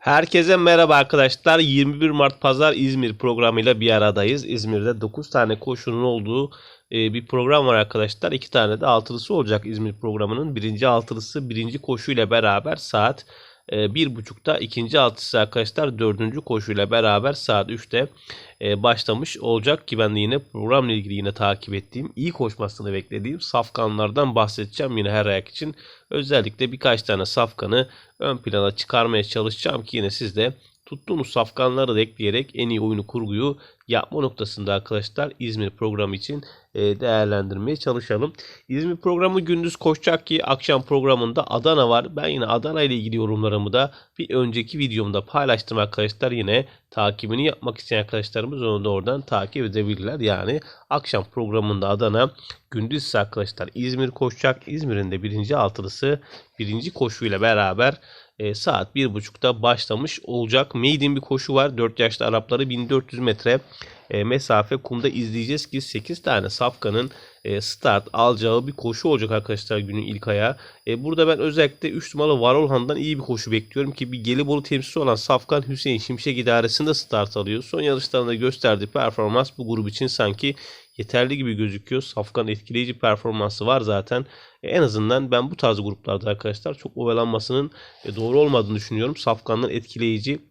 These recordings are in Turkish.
Herkese merhaba arkadaşlar. 21 Mart Pazar İzmir programıyla bir aradayız. İzmir'de 9 tane koşunun olduğu e, bir program var arkadaşlar. 2 tane de altılısı olacak İzmir programının. Birinci altılısı birinci koşuyla beraber saat bir buçukta ikinci altısı arkadaşlar dördüncü koşuyla beraber saat 3'te e, başlamış olacak ki ben de yine programla ilgili yine takip ettiğim iyi koşmasını beklediğim safkanlardan bahsedeceğim yine her ayak için. Özellikle birkaç tane safkanı ön plana çıkarmaya çalışacağım ki yine siz de tuttuğunuz safkanları da ekleyerek en iyi oyunu kurguyu yapma noktasında arkadaşlar İzmir programı için e, değerlendirmeye çalışalım. İzmir programı gündüz koşacak ki akşam programında Adana var. Ben yine Adana ile ilgili yorumlarımı da bir önceki videomda paylaştım arkadaşlar. Yine takibini yapmak isteyen arkadaşlarımız onu da oradan takip edebilirler. Yani akşam programında Adana gündüz ise arkadaşlar İzmir koşacak. İzmir'in de birinci altılısı birinci koşuyla beraber e, saat 1.30'da başlamış olacak. Maiden bir koşu var. 4 yaşlı Arapları 1400 metre e, mesafe kumda izleyeceğiz ki 8 tane safkanın e, start alacağı bir koşu olacak arkadaşlar günün ilk ayağı. E, burada ben özellikle 3 numaralı Varolhan'dan iyi bir koşu bekliyorum ki bir Gelibolu temsilcisi olan Safkan Hüseyin Şimşek idaresinde start alıyor. Son yarışlarında gösterdiği performans bu grup için sanki yeterli gibi gözüküyor. Safkan etkileyici performansı var zaten. E, en azından ben bu tarz gruplarda arkadaşlar çok ovalanmasının e, doğru olmadığını düşünüyorum. Safkan'ın etkileyici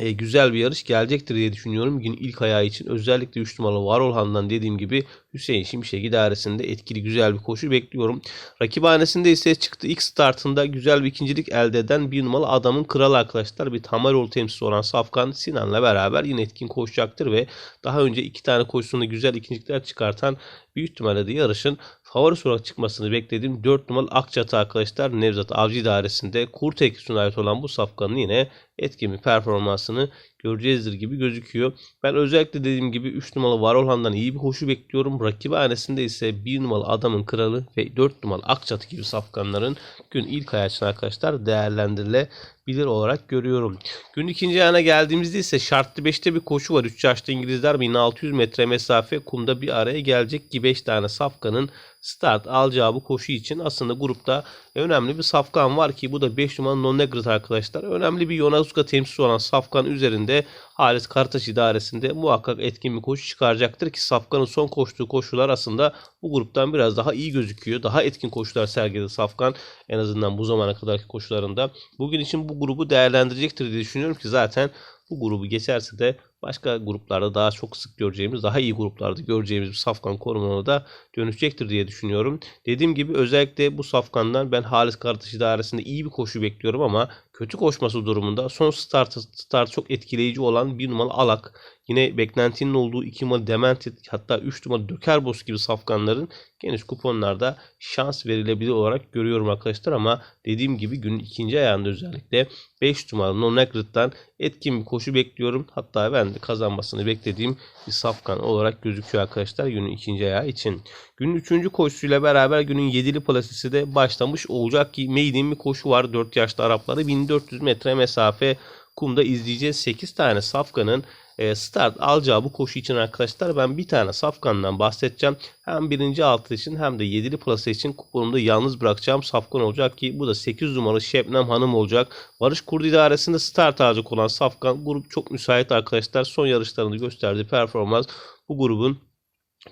e, güzel bir yarış gelecektir diye düşünüyorum. Gün ilk ayağı için özellikle 3 numaralı Varolhan'dan dediğim gibi Hüseyin Şimşek idaresinde etkili güzel bir koşu bekliyorum. Rakibhanesinde ise çıktı ilk startında güzel bir ikincilik elde eden bir numaralı adamın kralı arkadaşlar. Bir Tamaroğlu temsilcisi olan Safkan Sinan'la beraber yine etkin koşacaktır ve daha önce iki tane koşusunda güzel ikincilikler çıkartan büyük ihtimalle de yarışın favori olarak çıkmasını beklediğim 4 numaralı Akçatı arkadaşlar Nevzat Avcı idaresinde kurt ekisine ait olan bu safkanın yine etkin performansını göreceğizdir gibi gözüküyor. Ben özellikle dediğim gibi 3 numaralı Varolhan'dan iyi bir koşu bekliyorum. Rakibi hanesinde ise 1 numaralı Adamın Kralı ve 4 numaralı Akçatı gibi safkanların gün ilk ayaçına arkadaşlar değerlendirilebilir olarak görüyorum. Gün ikinci ayağına geldiğimizde ise şartlı 5'te bir koşu var. 3 yaşlı İngilizler 1600 metre mesafe kumda bir araya gelecek ki 5 tane safkanın start alacağı bu koşu için aslında grupta önemli bir safkan var ki bu da 5 numaralı Nonnegrit arkadaşlar. Önemli bir Yonazuka temsilcisi olan safkan üzerinde Halis Kartaş idaresinde muhakkak etkin bir koşu çıkaracaktır ki Safkan'ın son koştuğu koşular aslında bu gruptan biraz daha iyi gözüküyor. Daha etkin koşular sergiledi Safkan en azından bu zamana kadarki koşularında. Bugün için bu grubu değerlendirecektir diye düşünüyorum ki zaten bu grubu geçerse de başka gruplarda daha çok sık göreceğimiz, daha iyi gruplarda göreceğimiz bir safkan konumuna da dönüşecektir diye düşünüyorum. Dediğim gibi özellikle bu safkandan ben Halis Karataş idaresinde iyi bir koşu bekliyorum ama kötü koşması durumunda son start, start çok etkileyici olan bir numaralı Alak Yine beklentinin olduğu 2 numaralı Demented hatta 3 numaralı Dökerbos gibi safkanların geniş kuponlarda şans verilebilir olarak görüyorum arkadaşlar ama dediğim gibi günün ikinci ayağında özellikle 5 numaralı Nonegrit'ten etkin bir koşu bekliyorum. Hatta ben de kazanmasını beklediğim bir safkan olarak gözüküyor arkadaşlar günün ikinci ayağı için. Günün üçüncü koşusuyla beraber günün yedili plasesi de başlamış olacak ki maiden bir koşu var. 4 yaşlı Arapları 1400 metre mesafe kumda izleyeceğiz. 8 tane safkanın e, start alacağı bu koşu için arkadaşlar ben bir tane safkandan bahsedeceğim. Hem birinci altı için hem de yedili plase için kuponumda yalnız bırakacağım safkan olacak ki bu da 8 numaralı Şebnem Hanım olacak. Barış Kurdu idaresinde start alacak olan safkan grup çok müsait arkadaşlar. Son yarışlarında gösterdiği performans bu grubun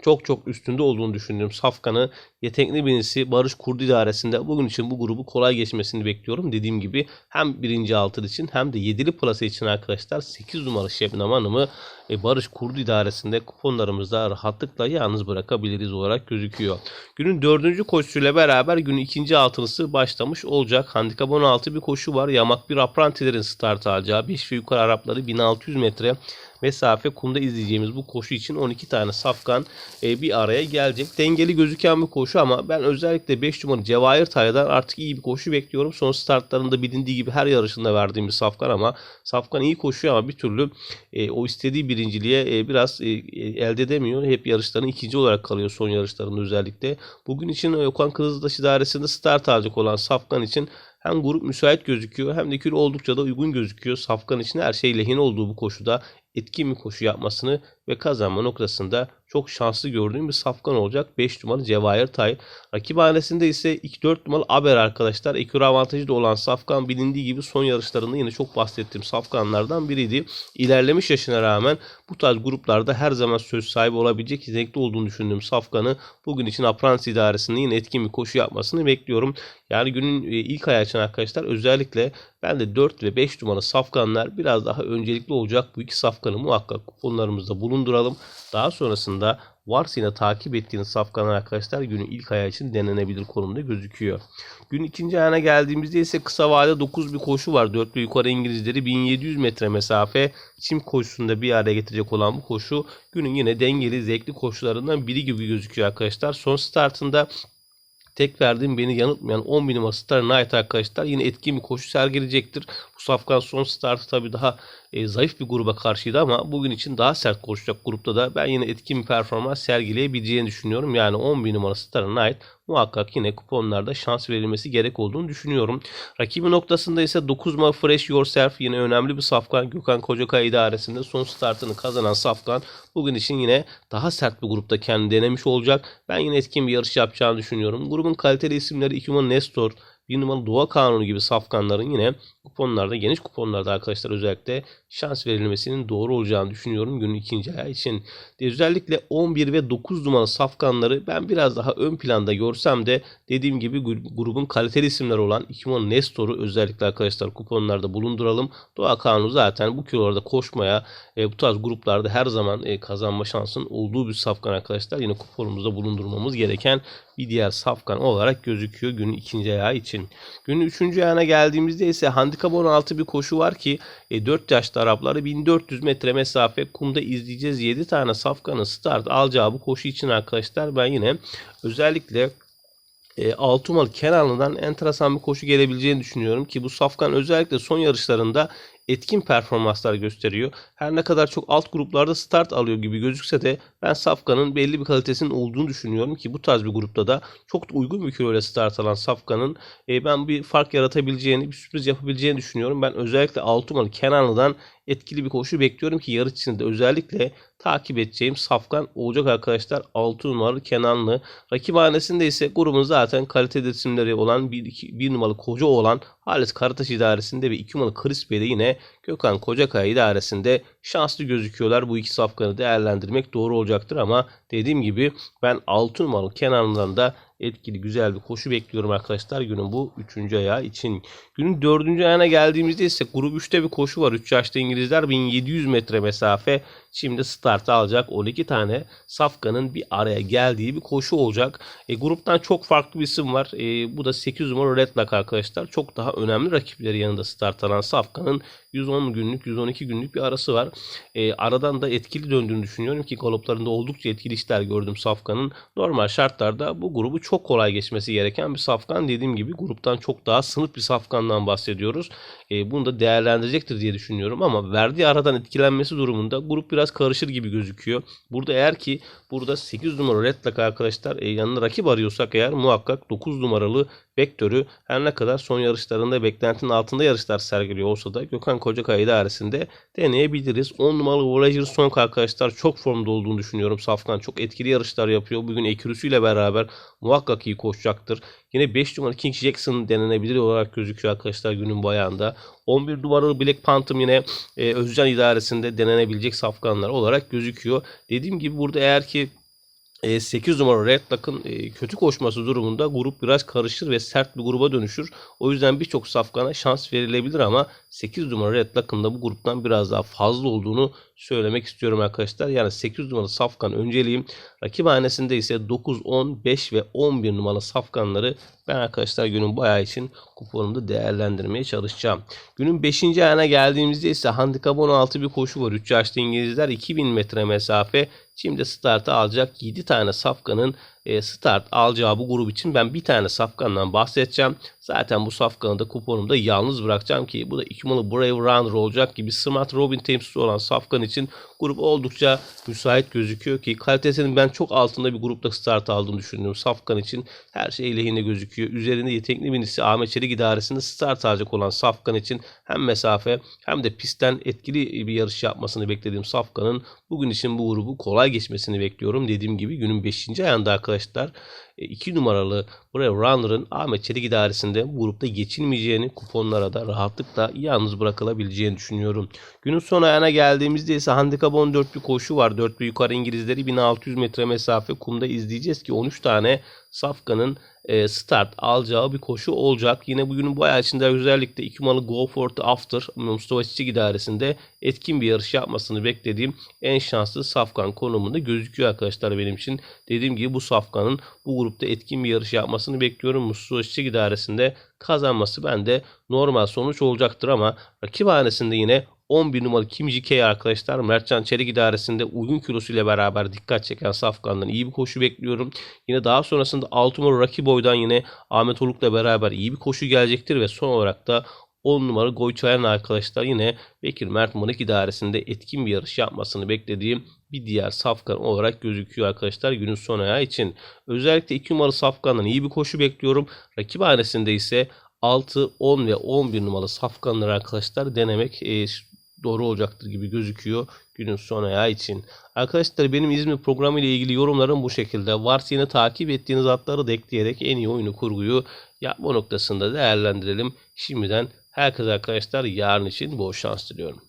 çok çok üstünde olduğunu düşündüğüm Safkan'ı yetenekli birisi Barış Kurdu idaresinde bugün için bu grubu kolay geçmesini bekliyorum. Dediğim gibi hem birinci altın için hem de yedili plase için arkadaşlar 8 numaralı Şebnem Hanım'ı e, Barış Kurdu idaresinde kuponlarımızda rahatlıkla yalnız bırakabiliriz olarak gözüküyor. Günün dördüncü koşusuyla beraber günün ikinci altılısı başlamış olacak. Handikap 16 bir koşu var. Yamak bir aprantilerin start alacağı 5 ve yukarı Arapları 1600 metre mesafe kumda izleyeceğimiz bu koşu için 12 tane safkan e, bir araya gelecek. Dengeli gözüken bir koşu ama ben özellikle 5 numaralı Cevahir Tay'dan artık iyi bir koşu bekliyorum. Son startlarında bilindiği gibi her yarışında verdiğimiz safkan ama safkan iyi koşuyor ama bir türlü e, o istediği birinciliğe e, biraz e, elde edemiyor. Hep yarışların ikinci olarak kalıyor son yarışlarında özellikle. Bugün için Okan Kılıçdaş idaresinde start alacak olan safkan için hem grup müsait gözüküyor hem de kilo oldukça da uygun gözüküyor. Safkan için her şey lehine olduğu bu koşuda etkin bir koşu yapmasını ve kazanma noktasında çok şanslı gördüğüm bir safkan olacak. 5 numaralı Cevahir Tay. Rakip hanesinde ise 2-4 numaralı Aber arkadaşlar. Ekür avantajı da olan safkan bilindiği gibi son yarışlarında yine çok bahsettiğim safkanlardan biriydi. İlerlemiş yaşına rağmen bu tarz gruplarda her zaman söz sahibi olabilecek yetenekli olduğunu düşündüğüm safkanı bugün için Apprentice idaresinde yine etkin bir koşu yapmasını bekliyorum. Yani günün e, ilk ayağı için arkadaşlar özellikle ben de 4 ve 5 numaralı safkanlar biraz daha öncelikli olacak. Bu iki safkanı muhakkak kuponlarımızda bulunduralım. Daha sonrasında yine takip ettiğiniz safkanlar arkadaşlar günün ilk ayağı için denenebilir konumda gözüküyor. Gün ikinci ayağına geldiğimizde ise kısa vade 9 bir koşu var. 4 ve yukarı İngilizleri 1700 metre mesafe çim koşusunda bir araya getirecek olan bu koşu günün yine dengeli zevkli koşularından biri gibi gözüküyor arkadaşlar. Son startında tek verdiğim beni yanıltmayan 10 bin Star Knight arkadaşlar yine etkin bir koşu sergileyecektir. Bu safkan son startı tabii daha e, zayıf bir gruba karşıydı ama bugün için daha sert koşacak grupta da ben yine etkin bir performans sergileyebileceğini düşünüyorum. Yani 10 bin numara Star Knight muhakkak yine kuponlarda şans verilmesi gerek olduğunu düşünüyorum. Rakibi noktasında ise 9 numara Fresh Yourself yine önemli bir safkan. Gökhan Kocakay idaresinde son startını kazanan safkan bugün için yine daha sert bir grupta kendini denemiş olacak. Ben yine etkin bir yarış yapacağını düşünüyorum. Grubun kaliteli isimleri 2 numara Nestor, bir numaralı Doğa Kanunu gibi safkanların yine kuponlarda, geniş kuponlarda arkadaşlar özellikle şans verilmesinin doğru olacağını düşünüyorum günün ikinci ayağı için. De özellikle 11 ve 9 numaralı safkanları ben biraz daha ön planda görsem de dediğim gibi grubun kaliteli isimleri olan 2 numaralı Nestor'u özellikle arkadaşlar kuponlarda bulunduralım. Doğa Kanunu zaten bu kilolarda koşmaya e, bu tarz gruplarda her zaman e, kazanma şansın olduğu bir safkan arkadaşlar. Yine kuponumuzda bulundurmamız gereken bir diğer safkan olarak gözüküyor günün ikinci ayağı için. Günün üçüncü ayağına geldiğimizde ise handikap 16 bir koşu var ki e, 4 yaşlı Arapları 1400 metre mesafe kumda izleyeceğiz. 7 tane safkanın start alacağı bu koşu için arkadaşlar ben yine özellikle e, Altumal Kenanlı'dan enteresan bir koşu gelebileceğini düşünüyorum ki bu Safkan özellikle son yarışlarında etkin performanslar gösteriyor. Her ne kadar çok alt gruplarda start alıyor gibi gözükse de ben Safkan'ın belli bir kalitesinin olduğunu düşünüyorum ki bu tarz bir grupta da çok da uygun bir kiloyla start alan Safkan'ın e, ben bir fark yaratabileceğini, bir sürpriz yapabileceğini düşünüyorum. Ben özellikle 6 numaralı Kenanlı'dan etkili bir koşu bekliyorum ki yarış içinde özellikle takip edeceğim safkan olacak arkadaşlar. 6 numaralı Kenanlı. Rakip hanesinde ise grubun zaten kalite isimleri olan 1 numaralı koca olan Halis Karataş idaresinde ve 2 numaralı Chris Bey'de yine Gökhan Kocakaya idaresinde şanslı gözüküyorlar. Bu iki safkanı değerlendirmek doğru olacaktır ama dediğim gibi ben 6 numaralı Kenanlı'dan da etkili güzel bir koşu bekliyorum arkadaşlar günün bu 3. ayağı için. Günün 4. ayağına geldiğimizde ise grup 3'te bir koşu var. 3 yaşlı İngilizler 1700 metre mesafe şimdi start alacak 12 tane safkanın bir araya geldiği bir koşu olacak. E, gruptan çok farklı bir isim var. E, bu da 8 numara Red arkadaşlar. Çok daha önemli rakipleri yanında start alan safkanın 110 günlük 112 günlük bir arası var. E, aradan da etkili döndüğünü düşünüyorum ki galoplarında oldukça etkili işler gördüm Safkan'ın. Normal şartlarda bu grubu çok kolay geçmesi gereken bir Safkan. Dediğim gibi gruptan çok daha sınıf bir Safkan'dan bahsediyoruz. E, bunu da değerlendirecektir diye düşünüyorum ama verdiği aradan etkilenmesi durumunda grup biraz karışır gibi gözüküyor. Burada eğer ki burada 8 numara Red Lock arkadaşlar e, yanına rakip arıyorsak eğer muhakkak 9 numaralı Vektör'ü her ne kadar son yarışlarında beklentinin altında yarışlar sergiliyor olsa da Gökhan Kocakaya idaresinde deneyebiliriz. 10 numaralı Voyager Song arkadaşlar çok formda olduğunu düşünüyorum. Safkan çok etkili yarışlar yapıyor. Bugün ekürüsüyle beraber muhakkak iyi koşacaktır. Yine 5 numaralı King Jackson denenebilir olarak gözüküyor arkadaşlar günün bayağında. 11 numaralı Black Phantom yine e, Özcan idaresinde denenebilecek safkanlar olarak gözüküyor. Dediğim gibi burada eğer ki 8 e, numara Red Lock'ın e, kötü koşması durumunda grup biraz karışır ve sert bir gruba dönüşür. O yüzden birçok safkana şans verilebilir ama 8 numara Red Lock'ın da bu gruptan biraz daha fazla olduğunu söylemek istiyorum arkadaşlar. Yani 8 numaralı safkan önceliğim. Rakip hanesinde ise 9, 10, 5 ve 11 numaralı safkanları ben arkadaşlar günün bayağı için kuponumda değerlendirmeye çalışacağım. Günün 5. ayağına geldiğimizde ise handikap 16 bir koşu var. 3 yaşlı İngilizler 2000 metre mesafe Şimdi startı alacak 7 tane safkanın start alacağı bu grup için ben bir tane safkandan bahsedeceğim. Zaten bu safkanı da kuponumda yalnız bırakacağım ki bu da iki numaralı Brave Runner olacak gibi Smart Robin temsilcisi olan safkan için grup oldukça müsait gözüküyor ki kalitesinin ben çok altında bir grupta start aldığını düşünüyorum. Safkan için her şey lehine gözüküyor. Üzerinde yetenekli birisi Ahmet Çelik idaresinde start alacak olan Safkan için hem mesafe hem de pistten etkili bir yarış yapmasını beklediğim Safkan'ın bugün için bu grubu kolay geçmesini bekliyorum. Dediğim gibi günün 5. ayında arkadaşlar 2 numaralı Brave Runner'ın Ahmet Çelik idaresinde bu grupta geçilmeyeceğini kuponlara da rahatlıkla yalnız bırakılabileceğini düşünüyorum. Günün son ayağına geldiğimizde ise handikap 14 bir koşu var. 4 bir yukarı İngilizleri 1600 metre mesafe kumda izleyeceğiz ki 13 tane Safkan'ın e, start alacağı bir koşu olacak. Yine bugünün bu ayağı içinde özellikle 2 numaralı Go for the After Mustafa Çiçek idaresinde etkin bir yarış yapmasını beklediğim en şanslı Safkan konumunda gözüküyor arkadaşlar benim için. Dediğim gibi bu Safkan'ın bu grupta etkin bir yarış yapmasını bekliyorum. Mustafa Çiçek idaresinde kazanması bende normal sonuç olacaktır ama rakip hanesinde yine 11 numaralı Kim K arkadaşlar Mertcan Çelik idaresinde uygun kilosu ile beraber dikkat çeken Safkan'dan iyi bir koşu bekliyorum. Yine daha sonrasında 6 numaralı Rocky Boy'dan yine Ahmet Oluk'la beraber iyi bir koşu gelecektir ve son olarak da 10 numara Goyçayan arkadaşlar yine Bekir Mert Manik idaresinde etkin bir yarış yapmasını beklediğim bir diğer safkan olarak gözüküyor arkadaşlar günün son ayağı için. Özellikle 2 numaralı safkandan iyi bir koşu bekliyorum. Rakip hanesinde ise 6, 10 ve 11 numaralı safkanları arkadaşlar denemek e, doğru olacaktır gibi gözüküyor günün son ayağı için. Arkadaşlar benim İzmir programı ile ilgili yorumlarım bu şekilde. Varsa yine takip ettiğiniz atları da ekleyerek en iyi oyunu kurguyu yapma noktasında değerlendirelim. Şimdiden herkese arkadaşlar yarın için bol şans diliyorum.